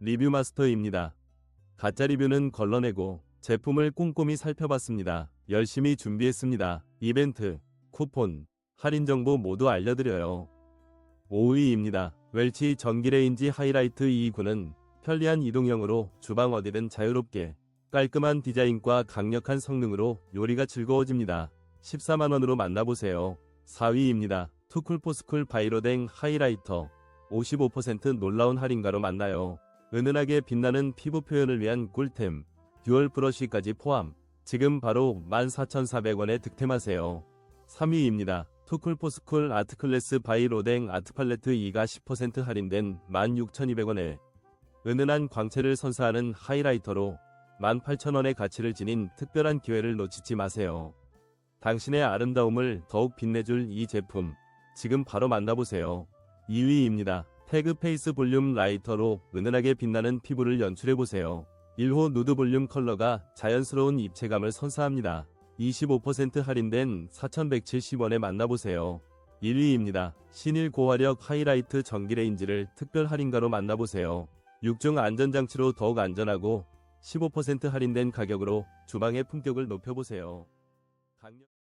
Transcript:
리뷰 마스터입니다. 가짜 리뷰는 걸러내고 제품을 꼼꼼히 살펴봤습니다. 열심히 준비했습니다. 이벤트, 쿠폰, 할인 정보 모두 알려드려요. 5위입니다. 웰치 전기레인지 하이라이트 2구는 편리한 이동형으로 주방 어디든 자유롭게 깔끔한 디자인과 강력한 성능으로 요리가 즐거워집니다. 14만원으로 만나보세요. 4위입니다. 투쿨포스쿨 바이로댕 하이라이터 55% 놀라운 할인가로 만나요. 은은하게 빛나는 피부 표현을 위한 꿀템 듀얼 브러쉬까지 포함 지금 바로 14,400원에 득템하세요. 3위입니다. 투쿨포스쿨 아트클래스 바이 로댕 아트팔레트 2가 10% 할인된 16,200원에 은은한 광채를 선사하는 하이라이터로 18,000원의 가치를 지닌 특별한 기회를 놓치지 마세요. 당신의 아름다움을 더욱 빛내줄 이 제품 지금 바로 만나보세요. 2위입니다. 태그 페이스 볼륨 라이터로 은은하게 빛나는 피부를 연출해보세요. 1호 누드 볼륨 컬러가 자연스러운 입체감을 선사합니다. 25% 할인된 4,170원에 만나보세요. 1위입니다. 신일 고화력 하이라이트 전기레인지를 특별 할인가로 만나보세요. 6중 안전장치로 더욱 안전하고 15% 할인된 가격으로 주방의 품격을 높여보세요. 강력...